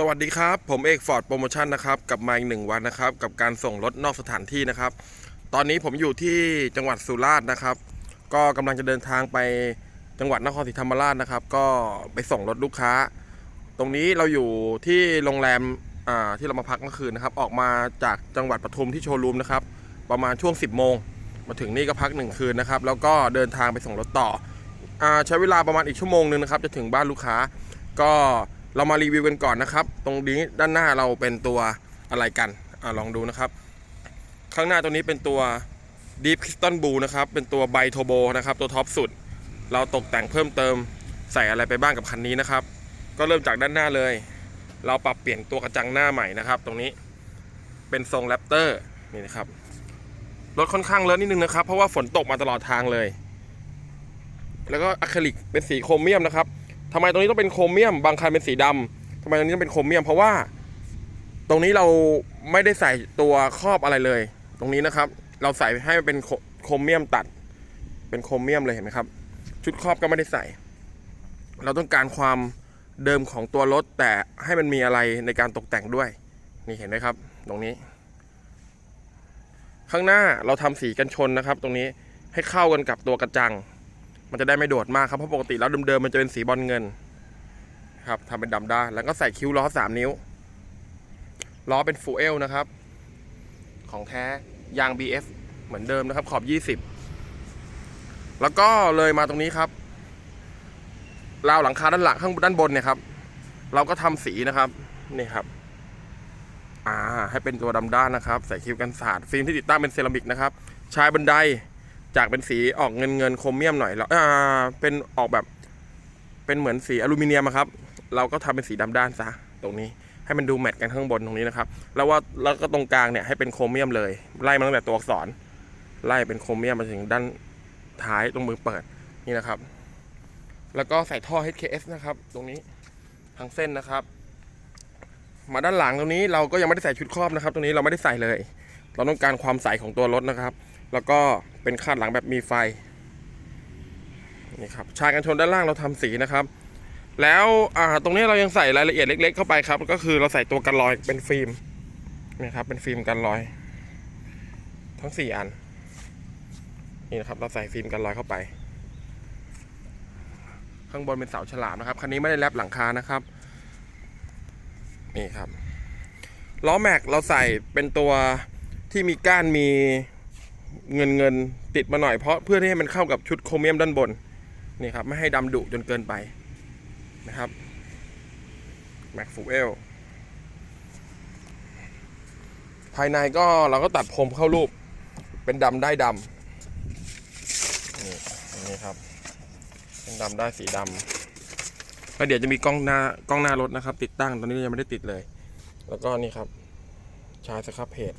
สวัสดีครับ ผมเอกฟอร์ดโปรโมชั่นนะครับกับมาอีกหนึ่งวันนะครับ กับการส่งรถนอกสถานที่นะครับ ตอนนี้ผมอยู่ที่จังหวัดสุราษฎร์นะครับ ก็กำลังจะเดินทางไปจังหวัดนครศรีธรรมราชนะครับ ก็ไปส่งรถลูกค้า ตรงนี้เราอยู่ที่โรงแรมที่เรามาพักเมื่อคืนนะครับ ออกมาจากจังหวัดปทุมที่โชว์รูมนะครับ ประมาณช่วง 10โมงมาถึงนี่ก็พักหนึ่งคืนนะครับแล้วก็เดินทางไปส่งรถต่ออใช้เวลาประมาณอีกชั่วโมงหนึงนะครับ จะถึงบ้านลูกค้าก็ เรามารีวิวกันก่อนนะครับ ตรงนี้ด้านหน้าเราเป็นตัวอะไรกันอลองดูนะครับ ข้างหน้าตัวนี้เป็นตัว Deep Piston Blue นะครับ เป็นตัวไบโทโบนะครับ ตัวท็อปสุด เราตกแต่งเพิ่มเติมใส่อะไรไปบ้างกับคันนี้นะครับ ก็เริ่มจากด้านหน้าเลย เราปรับเปลี่ยนตัวกระจังหน้าใหม่นะครับ ตรงนี้เป็นทรงแรปเตอร์นี่นะครับรถค่อนข้างเลอะนิดนึงนะครับ เพราะว่าฝนตกมาตลอดทางเลย แล้วก็อะคริลิกเป็นสีโครเมียมนะครับ ทำไมตรงนี้ต้องเป็นโครเมียม บางคันเป็นสีดำทำไมตรงนี้ต้องเป็นโครเมียม เพราะว่า ตรงนี้เราไม่ได้ใส่ตัวครอบอะไรเลย ตรงนี้นะครับ เราใส่ให้มันเป็นโคโครเมียมตัด เป็นโครเมียมเลยเห็นไหมครับ ชุดครอบก็ไม่ได้ใส่ เราต้องการความเดิมของตัวรถแต่ให้มันมีอะไรในการตกแต่งด้วย นี่เห็นไหมครับ ตรงนี้ ข้างหน้าเราทำสีกันชนนะครับ ตรงนี้ให้เข้ากันกับตัวกระจัง มันจะได้ไม่โดดมากครับเพราะปกติแล้วเดิมๆมันจะเป็นสีบอลเงิน ครับทำเป็นดำด้านแล้วก็ใส่คิ้วล้อสามนิ้วล้อเป็นฟูเอลนะครับ ของแท้ยาง BF เหมือนเดิมนะครับ ขอบ 20 แล้วก็เลยมาตรงนี้ครับราวหลังคาด้านหลังข้างด้านบนเนี่ยครับ เราก็ทำสีนะครับนี่ครับ อ่า ให้เป็นตัวดำด้านนะครับ ใส่คิ้วกันสาดฟิล์มที่ติดตั้งเป็นเซรามิกนะครับ ชายบันได จากเป็นสีออกเงินเงินโครเมียมหน่อยแล้วอ่าเป็นออกแบบเป็นเหมือนสีอลูมิเนียมอะครับ เราก็ทำเป็นสีดำด้านซะตรงนี้ให้มันดูแมทกันข้างบนตรงนี้นะครับ แล้วว่าแล้วก็ตรงกลางเนี่ยให้เป็นโครเมียมเลย ไล่มาตั้งแต่ตัวอักษร ไล่เป็นโครเมียมมาถึงด้านท้ายตรงมือเปิดนี่นะครับ แล้วก็ใส่ท่อ HKS นะครับ ตรงนี้ทั้งเส้นนะครับ มาด้านหลังตรงนี้เราก็ยังไม่ได้ใส่ชุดครอบนะครับ ตรงนี้เราไม่ได้ใส่เลย เราต้องการความใสของตัวรถนะครับ แล้วก็ เป็นคาดหลังแบบมีไฟนี่ครับชายกันชนด้านล่างเราทำสีนะครับ แล้วตรงนี้เรายังใส่รายละเอียดเล็ก ๆ เข้าไปครับ ก็คือเราใส่ตัวกันรอยเป็นฟิล์มนี่ครับ เป็นฟิล์มกันรอย ทั้งสี่อัน นี่นะครับ เราใส่ฟิล์มกันรอยเข้าไป ข้างบนเป็นเสาฉลามนะครับ คันนี้ไม่ได้แลบหลังคานะครับ นี่ครับล้อแม็กเราใส่เป็นตัวที่มีก้านมี เงินเงินติดมาหน่อยเพราะเพื่อที่ให้มันเข้ากับชุดโครเมียมด้านบนนี่ครับ ไม่ให้ดำดุจนเกินไปนะครับแม็กฟูเอลภายในก็เราก็ตัดพรมเข้ารูป เป็นดำได้ดำนี่นนี่ครับ เป็นดำได้สีดำแล้วเดี๋ยวจะมีกล้องหน้ากล้องหน้ารถนะครับ ติดตั้งตอนนี้ยังไม่ได้ติดเลย แล้วก็นี่ครับชาร์จสครับเพจ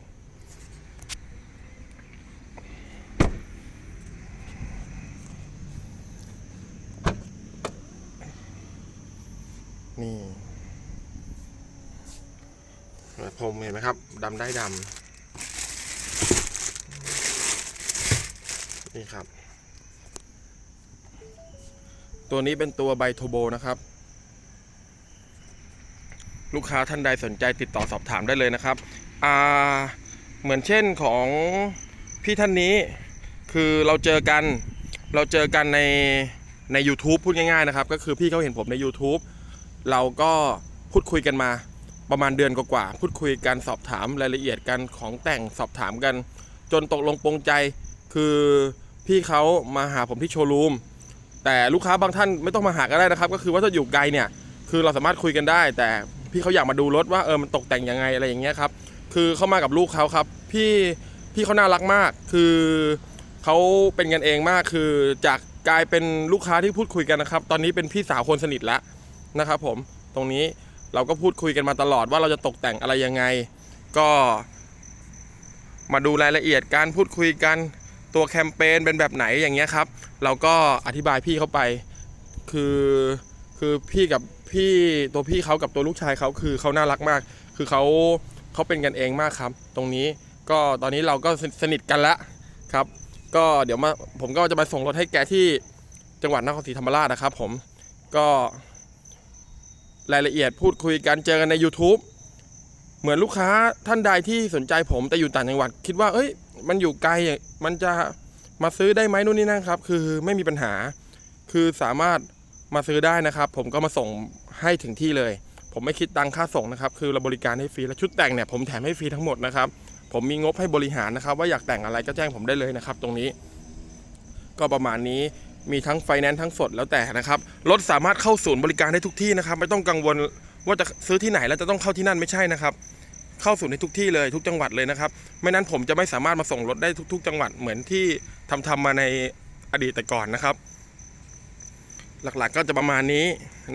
นี่ ผมเห็นไหมครับดำได้ดำนี่ครับ ตัวนี้เป็นตัวไบโทโบนะครับ ลูกค้าท่านใดสนใจติดต่อสอบถามได้เลยนะครับอ่าเหมือนเช่นของพี่ท่านนี้คือเราเจอกันเราเจอกันในใน u t u b e พูดง่ายๆนะครับ ก็คือพี่เขาเห็นผมใน YouTube เราก็พูดคุยกันมา ประมาณเดือนกว่าๆพูดคุยกันสอบถามรายละเอียดกันของแต่งสอบถามกัน จนตกลงปรงใจ คือพี่เขามาหาผมที่โชว์รูมแต่ลูกค้าบางท่านไม่ต้องมาหาก็ได้นะครับ ก็คือว่าถ้าอยู่ไกลเนี่ย คือเราสามารถคุยกันได้ แต่พี่เขาอยากมาดูรถว่าเออมันตกแต่งยังไงอะไรอย่างเงี้ยครับคือเข้ามากับลูกเขาครับ พี่พี่เขาน่ารักมาก คือเขาเป็นกันเองมากคือจากกลายเป็นลูกค้าที่พูดคุยกันนะครับ ตอนนี้เป็นพี่สาวคนสนิทแล้วนะครับ ผมตรงนี้ เราก็พูดคุยกันมาตลอดว่าเราจะตกแต่งอะไรยังไง ก็มาดูรายละเอียดการพูดคุยกันตัวแคมเปญเป็นแบบไหนอย่างเงี้ยครับ เราก็อธิบายพี่เขาไป คือคือพี่กับพี่ตัวพี่เขากับตัวลูกชายเขาคือเขาน่ารักมาก คือเขาเขาเป็นกันเองมากครับ ตรงนี้ก็ตอนนี้เราก็สนิทกันแล้วครับ ก็เดี๋ยวมาผมก็จะมาส่งรถให้แกที่จังหวัดนครศรีธรรมราชนะครับ ผมก็ รายละเอียดพูดคุยกันเจอกันใน YouTube เหมือนลูกค้าท่านใดที่สนใจผมแต่อยู่ต่างจังหวัด คิดว่าเอ้ย มันอยู่ไกลมันจะมาซื้อได้ไหมนู่นนี่นั่นครับ คือไม่มีปัญหา คือสามารถมาซื้อได้นะครับ ผมก็มาส่งให้ถึงที่เลย ผมไม่คิดตังค่าส่งนะครับ คือเราบริการให้ฟรีและชุดแต่งเนี่ยผมแถมให้ฟรีทั้งหมดนะครับ ผมมีงบให้บริหารนะครับ ว่าอยากแต่งอะไรก็แจ้งผมได้เลยนะครับ ตรงนี้ ก็ประมาณนี้ มีทั้งไฟแนนซ์ทั้งสดแล้วแต่นะครับรถสามารถเข้าศูนย์บริการได้ทุกที่นะครับ ไม่ต้องกังวลว่าจะซื้อที่ไหนแล้วจะต้องเข้าที่นั่นไม่ใช่นะครับ เข้าศูนย์ในทุกที่เลยทุกจังหวัดเลยนะครับ ไม่นั้นผมจะไม่สามารถมาส่งรถได้ทุก ๆ จังหวัดเหมือนที่ทำทำมาในอดีตแต่ก่อนนะครับ หลักๆก็จะประมาณนี้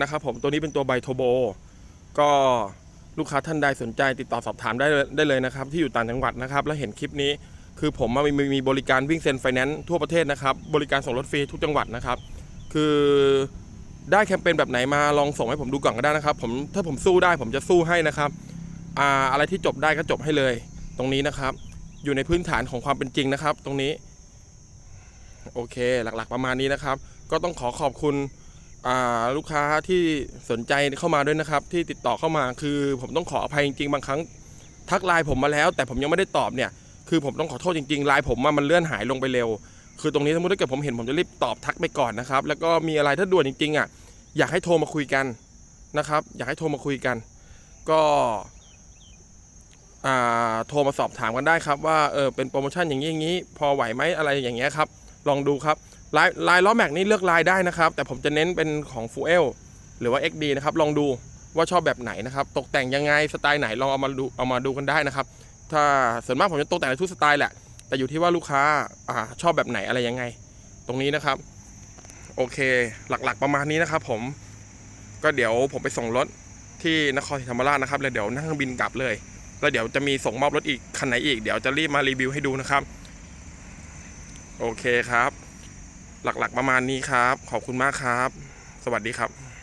นะครับ ผมตัวนี้เป็นตัวไบโทโบก็ลูกค้าท่านใดสนใจติดต่อสอบถามได้ได้เลยนะครับ ที่อยู่ต่างจังหวัดนะครับ แล้วเห็นคลิปนี้ คือผมมามีมีบริการวิ่งเซ็นไฟแนนซ์ทั่วประเทศนะครับ บริการส่งรถฟรีทุกจังหวัดนะครับ คือได้แคมเปญแบบไหนมาลองส่งให้ผมดูก่อนก็ได้นะครับ ผมถ้าผมสู้ได้ผมจะสู้ให้นะครับอ่าอะไรที่จบได้ก็จบให้เลย ตรงนี้นะครับ อยู่ในพื้นฐานของความเป็นจริงนะครับ ตรงนี้ โอเคหลักๆประมาณนี้นะครับ ก็ต้องขอขอบคุณลูกค้าที่สนใจเข้ามาด้วยนะครับ ที่ติดต่อเข้ามาคือผมต้องขออภัยจริงๆบางครั้ง ทักไลน์ผมมาแล้ว แต่ผมยังไม่ได้ตอบเนี่ย คือผมต้องขอโทษจริงๆไลน์ผมอะมันเลื่อนหายลงไปเร็ว คือตรงนี้สมมติถ้าเกิดผมเห็นผมจะรีบตอบทักไปก่อนนะครับ แล้วก็มีอะไรถ้าด่วนจริงๆอะอยากให้โทรมาคุยกันนะครับ อยากให้โทรมาคุยกัน ก็โทรมาสอบถามกันได้ครับ ว่าเออเป็นโปรโมชั่นอย่างนี้อย่างนี้ พอไหวไหมอะไรอย่างเงี้ยครับ ลองดูครับลายลายล้อแม็กนี่เลือกลายได้นะครับ แต่ผมจะเน้นเป็นของฟูเอลหรือว่า XD นะครับ ลองดูว่าชอบแบบไหนนะครับ ตกแต่งยังไงสไตล์ไหนลองเอามาดูเอามาดูกันได้นะครับ ถ้าส่วนมากผมจะตกแต่งในทุกสไตล์แหละ แต่อยู่ที่ว่าลูกค้าอ่าชอบแบบไหนอะไรยังไง ตรงนี้นะครับ โอเค หลักๆประมาณนี้นะครับ ผม ก็เดี๋ยวผมไปส่งรถที่นครศรีธรรมราชนะครับ แล้วเดี๋ยวนั่งบินกลับเลย แล้วเดี๋ยวจะมีส่งมอบรถอีกคันไหนอีก เดี๋ยวจะรีบมารีวิวให้ดูนะครับ โอเคครับ หลักๆประมาณนี้ครับ ขอบคุณมากครับ สวัสดีครับ